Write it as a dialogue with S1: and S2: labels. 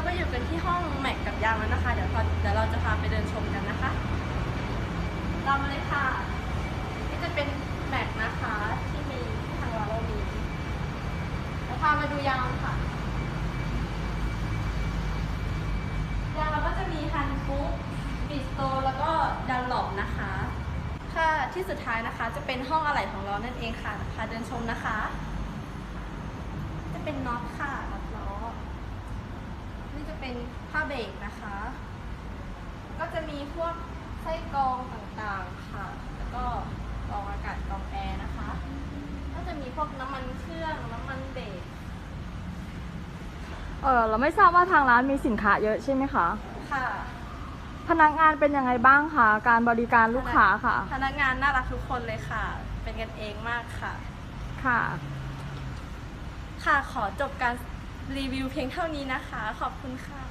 S1: ราก็อยู่กันที่ห้องแม็กกับยางแล้วนะคะ เดี๋ยวพอเดี๋ยวเราจะพาไปเดินชมกันนะคะตามมาเลยค่ะ นี่จะเป็นแม็กนะคะที่มีที่ทางเราเรามีเดี๋พามาดูยางค่ะ ยางเราก็จะมีฮันฟุกบิสโตแล้วก็ดันหลบนะคะ ค่ะที่สุดท้ายนะคะจะเป็นห้องอะไหล่ของเรานั่นเองค่ะพาเดินชมนะคะ จะเป็นน็อตค่ะน็อตล้อ นี่จะเป็นผ้าเบรกนะคะ ก็จะมีพวกไส้กรองต่างๆค่ะ แล้วก็กรองอากาศกรองแอร์นะคะ ก็จะมีพวกน้ำมันเครื่องน้ำมันเบรก
S2: เออเราไม่ทราบว่าทางร้านมีสินค้าเยอะใช่ไหมคะ
S1: ค่ะ
S2: พนักงานเป็นยังไงบ้างคะการบริการลูกค้าค่ะ
S1: พนักงานน่ารักทุกคนเลยค่ะ เป็นกันเองมากค่ะ
S2: ค่ะ
S1: ค่ะขอจบการ รีวิวเพียงเท่านี้นะคะ ขอบคุณค่ะ